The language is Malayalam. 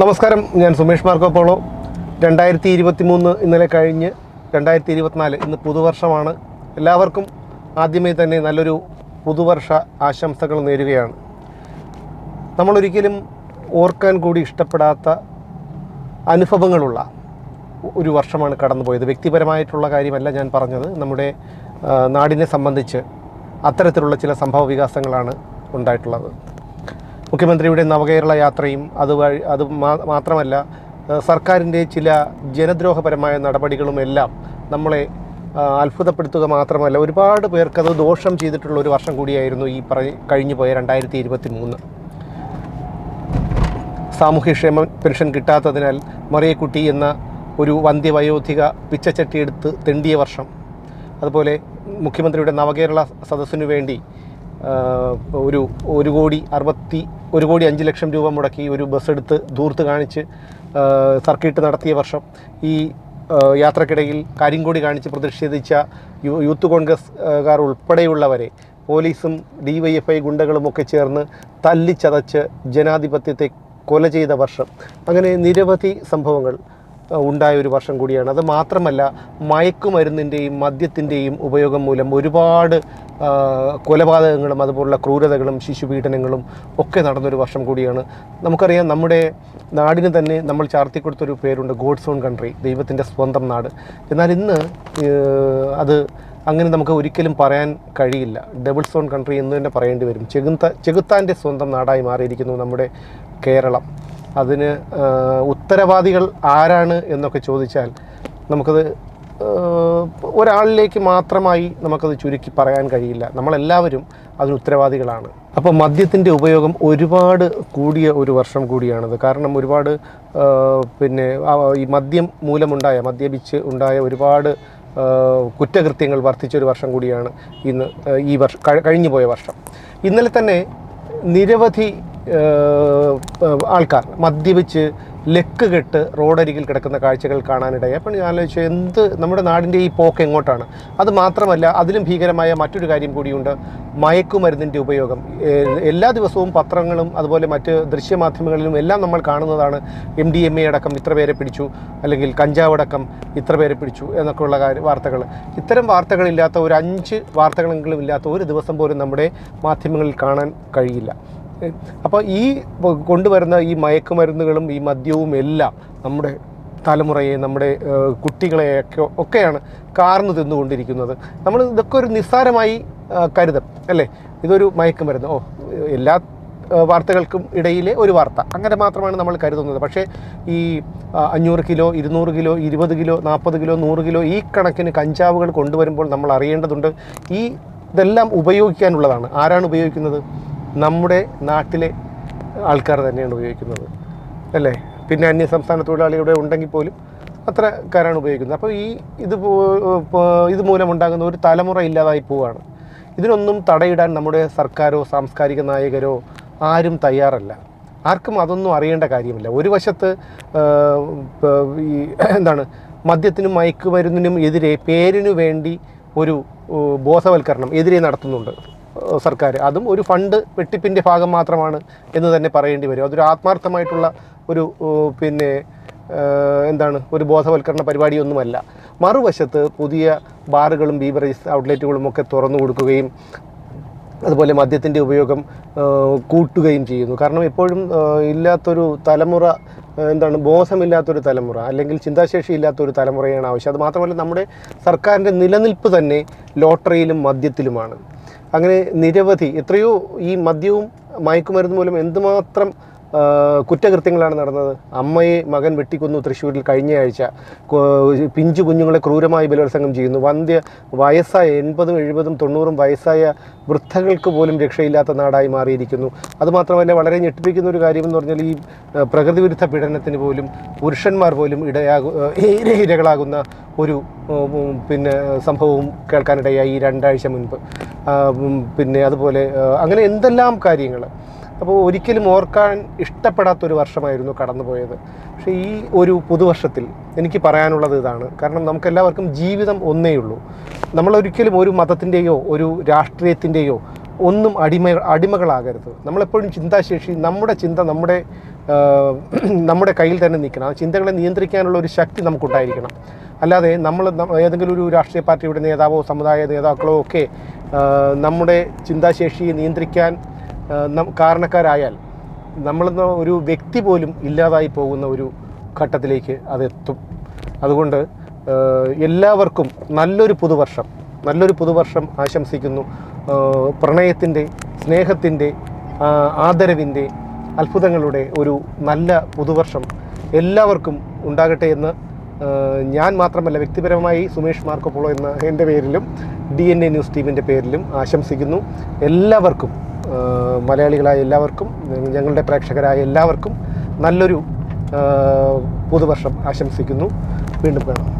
നമസ്കാരം ഞാൻ സുമേഷ് മാർക്കോപ്പോളോ. രണ്ടായിരത്തി ഇരുപത്തി മൂന്ന് ഇന്നലെ കഴിഞ്ഞ് രണ്ടായിരത്തി ഇരുപത്തിനാല് ഇന്ന് പുതുവർഷമാണ്. എല്ലാവർക്കും ആദ്യമേ തന്നെ നല്ലൊരു പുതുവർഷ ആശംസകൾ നേരുകയാണ്. നമ്മളൊരിക്കലും ഓർക്കാൻ കൂടി ഇഷ്ടപ്പെടാത്ത അനുഭവങ്ങളുള്ള ഒരു വർഷമാണ് കടന്നുപോയത്. വ്യക്തിപരമായിട്ടുള്ള കാര്യമല്ല ഞാൻ പറഞ്ഞത്. നമ്മുടെ നാടിനെ സംബന്ധിച്ച് അത്തരത്തിലുള്ള ചില സംഭവ വികാസങ്ങളാണ് ഉണ്ടായിട്ടുള്ളത്. മുഖ്യമന്ത്രിയുടെ നവകേരള യാത്രയും അത് വഴി അത് മാത്രമല്ല സർക്കാരിന്റെ ചില ജനദ്രോഹപരമായ നടപടികളും എല്ലാം നമ്മളെ അത്ഭുതപ്പെടുത്തുക മാത്രമല്ല ഒരുപാട് പേർക്കത് ദോഷം ചെയ്തിട്ടുള്ള ഒരു വർഷം കൂടിയായിരുന്നു ഈ പറ കഴിഞ്ഞു പോയ രണ്ടായിരത്തി ഇരുപത്തി മൂന്ന് സാമൂഹ്യക്ഷേമ പെൻഷൻ കിട്ടാത്തതിനാൽ മറിയക്കുട്ടി എന്ന ഒരു വന്ധ്യവയോധിക പിച്ചച്ചട്ടിയെടുത്ത് തെണ്ടിയ വർഷം. അതുപോലെ മുഖ്യമന്ത്രിയുടെ നവകേരള സദസ്സിനു വേണ്ടി ഒരു ഒരു കോടി അറുപത്തി ഒരു കോടി അഞ്ച് ലക്ഷം രൂപ മുടക്കി ഒരു ബസ് എടുത്ത് ദൂർത്ത് കാണിച്ച് സർക്കിട്ട് നടത്തിയ വർഷം ഈ യാത്രക്കിടയിൽ കരിങ്കൊടി കാണിച്ച് പ്രതിഷേധിച്ച യൂത്ത് കോൺഗ്രസ്കാർ ഉൾപ്പെടെയുള്ളവരെ പോലീസും ഡി വൈ എഫ് ഐ ഗുണ്ടകളുമൊക്കെ ചേർന്ന് തല്ലിച്ചതച്ച് ജനാധിപത്യത്തെ കൊല ചെയ്ത വർഷം. അങ്ങനെ നിരവധി സംഭവങ്ങൾ ഉണ്ടായ ഒരു വർഷം കൂടിയാണ്. അത് മാത്രമല്ല മയക്കുമരുന്നിന്റെയും മദ്യത്തിന്റെയും ഉപയോഗം മൂലം ഒരുപാട് കൊലപാതകങ്ങളും അതുപോലുള്ള ക്രൂരതകളും ശിശുപീഡനങ്ങളും ഒക്കെ നടന്നൊരു വർഷം കൂടിയാണ്. നമുക്കറിയാം നമ്മുടെ നാടിന് തന്നെ നമ്മൾ ചാർത്തി കൊടുത്തൊരു പേരുണ്ട് ഗോഡ്സ് ഓൺ കൺട്രി ദൈവത്തിന്റെ സ്വന്തം നാട്. എന്നാൽ ഇന്ന് അത് അങ്ങനെ നമുക്ക് ഒരിക്കലും പറയാൻ കഴിയില്ല. ഡബിൾ സോൺ കൺട്രി എന്ന് തന്നെ പറയേണ്ടി വരും. ചെകുത്ത ചെകുത്താന്റെ സ്വന്തം നാടായി മാറിയിരിക്കുന്നു നമ്മുടെ കേരളം. അതിന് ഉത്തരവാദികൾ ആരാണ് എന്നൊക്കെ ചോദിച്ചാൽ നമുക്കത് ഒരാളിലേക്ക് മാത്രമായി നമുക്കത് ചുരുക്കി പറയാൻ കഴിയില്ല. നമ്മളെല്ലാവരും അതിന് ഉത്തരവാദികളാണ്. അപ്പോൾ മദ്യത്തിന്റെ ഉപയോഗം ഒരുപാട് കൂടിയ ഒരു വർഷം കൂടിയാണത്. കാരണം ഒരുപാട് പിന്നെ ഈ മദ്യം മൂലമുണ്ടായ മദ്യപിച്ച് ഉണ്ടായ ഒരുപാട് കുറ്റകൃത്യങ്ങൾ വർദ്ധിച്ചൊരു വർഷം കൂടിയാണ് ഇന്ന് ഈ വർഷം കഴി- കഴിഞ്ഞു പോയ വർഷം. ഇന്നലെ തന്നെ നിരവധി ആൾക്കാർ മദ്യപിച്ച് ലെക്ക് കെട്ട് റോഡരികിൽ കിടക്കുന്ന കാഴ്ചകൾ കാണാനിടയായി. അപ്പോൾ ഞാൻ ആലോചിച്ചു എന്ത് നമ്മുടെ നാടിന്റെ ഈ പോക്ക് എങ്ങോട്ടാണ്? അത് മാത്രമല്ല അതിലും ഭീകരമായ മറ്റൊരു കാര്യം കൂടിയുണ്ട്. മയക്കുമരുന്നിന്റെ ഉപയോഗം. എല്ലാ ദിവസവും പത്രങ്ങളും അതുപോലെ മറ്റ് ദൃശ്യമാധ്യമങ്ങളിലും എല്ലാം നമ്മൾ കാണുന്നതാണ് എം ഡി എം എ അടക്കം ഇത്ര പേരെ പിടിച്ചു അല്ലെങ്കിൽ കഞ്ചാവ് അടക്കം ഇത്ര പേരെ പിടിച്ചു എന്നൊക്കെയുള്ള കാര്യ വാർത്തകൾ. ഇത്തരം വാർത്തകളില്ലാത്ത ഒരു അഞ്ച് വാർത്തകളെങ്കിലും ഇല്ലാത്ത ഒരു ദിവസം പോലും നമ്മുടെ മാധ്യമങ്ങളിൽ കാണാൻ കഴിയില്ല. അപ്പോൾ ഈ കൊണ്ടുവരുന്ന ഈ മയക്കുമരുന്നുകളും ഈ മദ്യവും എല്ലാം നമ്മുടെ തലമുറയെ നമ്മുടെ കുട്ടികളെയൊക്കെ ഒക്കെയാണ് കാർന്നു തിന്നുകൊണ്ടിരിക്കുന്നത്. നമ്മൾ ഇതൊക്കെ ഒരു നിസ്സാരമായി കരുതും അല്ലേ? ഇതൊരു മയക്കുമരുന്ന്. ഓ എല്ലാ വാർത്തകൾക്കും ഇടയിലെ ഒരു വാർത്ത. അങ്ങനെ മാത്രമാണ് നമ്മൾ കരുതുന്നത്. പക്ഷേ ഈ അഞ്ഞൂറ് കിലോ ഇരുന്നൂറ് കിലോ ഇരുപത് കിലോ നാൽപ്പത് കിലോ നൂറ് കിലോ ഈ കണക്കിന് കഞ്ചാവുകൾ കൊണ്ടുവരുമ്പോൾ നമ്മൾ അറിയേണ്ടതുണ്ട്. ഈ ഇതെല്ലാം ഉപയോഗിക്കാനുള്ളതാണ്. ആരാണ് ഉപയോഗിക്കുന്നത്? നമ്മുടെ നാട്ടിലെ ആൾക്കാർ തന്നെയാണ് ഉപയോഗിക്കുന്നത്. അല്ലേ? പിന്നെ അന്യ സംസ്ഥാന തൊഴിലാളികളുടെ ഉണ്ടെങ്കിൽ പോലും അത്രക്കാരാണ് ഉപയോഗിക്കുന്നത്. അപ്പോൾ ഈ ഇത് ഇത് മൂലമുണ്ടാകുന്ന ഒരു തലമുറ ഇല്ലാതായി പോവുകയാണ് ഇതിനൊന്നും തടയിടാൻ നമ്മുടെ സർക്കാരോ സാംസ്കാരിക നായകരോ ആരും തയ്യാറല്ല. ആർക്കും അതൊന്നും അറിയേണ്ട കാര്യമില്ല. ഒരു വശത്ത് ഈ എന്താണ് മദ്യത്തിനും മയക്കുമരുന്നിനും എതിരെ പേരിനു വേണ്ടി ഒരു ബോധവൽക്കരണം എതിരെ നടത്തുന്നുണ്ട്. സർക്കാർ. അതും ഒരു ഫണ്ട് വെട്ടിപ്പിന്റെ ഭാഗം മാത്രമാണ് എന്ന് തന്നെ പറയേണ്ടി വരും. അതൊരു ആത്മാർത്ഥമായിട്ടുള്ള ഒരു പിന്നെ എന്താണ് ഒരു ബോധവൽക്കരണ പരിപാടിയൊന്നുമല്ല. മറുവശത്ത് പുതിയ ബാറുകളും ബീവറേജ് ഔട്ട്ലെറ്റുകളും ഒക്കെ തുറന്നു കൊടുക്കുകയും അതുപോലെ മദ്യത്തിന്റെ ഉപയോഗം കൂട്ടുകയും ചെയ്യുന്നു. കാരണം എപ്പോഴും ഇല്ലാത്തൊരു തലമുറ എന്താണ് ബോധമില്ലാത്തൊരു തലമുറ അല്ലെങ്കിൽ ചിന്താശേഷി ഇല്ലാത്തൊരു തലമുറയാണ് ആവശ്യം. അത് മാത്രമല്ല നമ്മുടെ സർക്കാരിന്റെ നിലനിൽപ്പ് തന്നെ ലോട്ടറിയിലും മദ്യത്തിലുമാണ്. അങ്ങനെ നിരവധി എത്രയോ ഈ മദ്യവും മയക്കുമരുന്ന് മൂലം എന്തുമാത്രം കുറ്റകൃത്യങ്ങളാണ് നടന്നത്. അമ്മയെ മകൻ വെട്ടിക്കൊന്നു തൃശ്ശൂരിൽ കഴിഞ്ഞ ആഴ്ച. പിഞ്ചു കുഞ്ഞുങ്ങളെ ക്രൂരമായി ബലാത്സംഗം ചെയ്യുന്നു. വന്ധ്യ വയസ്സായ എൺപതും എഴുപതും തൊണ്ണൂറും വയസ്സായ വൃദ്ധകൾക്ക് പോലും രക്ഷയില്ലാത്ത നാടായി മാറിയിരിക്കുന്നു. അതുമാത്രമല്ല വളരെ ഞെട്ടിപ്പിക്കുന്ന ഒരു കാര്യമെന്ന് പറഞ്ഞാൽ ഈ പ്രകൃതി വിരുദ്ധ പീഡനത്തിന് പോലും പുരുഷന്മാർ പോലും ഇടയാകു ഇരകളാകുന്ന ഒരു പിന്നെ സംഭവവും കേൾക്കാനിടയായി ഈ രണ്ടാഴ്ച മുൻപ്. പിന്നെ അതുപോലെ അങ്ങനെ എന്തെല്ലാം കാര്യങ്ങൾ അപ്പോൾ ഒരിക്കലും ഓർക്കാൻ ഇഷ്ടപ്പെടാത്തൊരു വർഷമായിരുന്നു കടന്നുപോയത്. പക്ഷേ ഈ ഒരു പുതുവർഷത്തിൽ എനിക്ക് പറയാനുള്ളത് ഇതാണ്. കാരണം നമുക്കെല്ലാവർക്കും ജീവിതം ഒന്നേ ഉള്ളൂ. നമ്മളൊരിക്കലും ഒരു മതത്തിന്റെയോ ഒരു രാഷ്ട്രീയത്തിന്റെയോ ഒന്നും അടിമ അടിമകളാകരുത്. നമ്മളെപ്പോഴും ചിന്താശേഷി നമ്മുടെ ചിന്ത നമ്മുടെ നമ്മുടെ കയ്യിൽ തന്നെ നിൽക്കണം. ആ ചിന്തകളെ നിയന്ത്രിക്കാനുള്ള ഒരു ശക്തി നമുക്കുണ്ടായിരിക്കണം. അല്ലാതെ നമ്മൾ ഏതെങ്കിലും ഒരു രാഷ്ട്രീയ പാർട്ടിയുടെ നേതാവോ സമുദായ നേതാക്കളോ ഒക്കെ നമ്മുടെ ചിന്താശേഷിയെ നിയന്ത്രിക്കാൻ കാരണക്കാരായാൽ നമ്മളെന്ന ഒരു വ്യക്തി പോലും ഇല്ലാതായി പോകുന്ന ഒരു ഘട്ടത്തിലേക്ക് അതെത്തും. അതുകൊണ്ട് എല്ലാവർക്കും നല്ലൊരു പുതുവർഷം നല്ലൊരു പുതുവർഷം ആശംസിക്കുന്നു. പ്രണയത്തിന്റെ സ്നേഹത്തിന്റെ ആദരവിന്റെ അത്ഭുതങ്ങളുടെ ഒരു നല്ല പുതുവർഷം എല്ലാവർക്കും ഉണ്ടാകട്ടെ എന്ന് ഞാൻ മാത്രമല്ല വ്യക്തിപരമായി സുമേഷ് മാർക്കോപ്പോളോ എന്ന എന്റെ പേരിലും ഡി എൻ എ ന്യൂസ് ടീമിന്റെ പേരിലും ആശംസിക്കുന്നു. എല്ലാവർക്കും മലയാളികളായ എല്ലാവർക്കും ഞങ്ങളുടെ പ്രേക്ഷകരായ എല്ലാവർക്കും നല്ലൊരു പുതുവർഷം ആശംസിക്കുന്നു. വീണ്ടും കാണാം.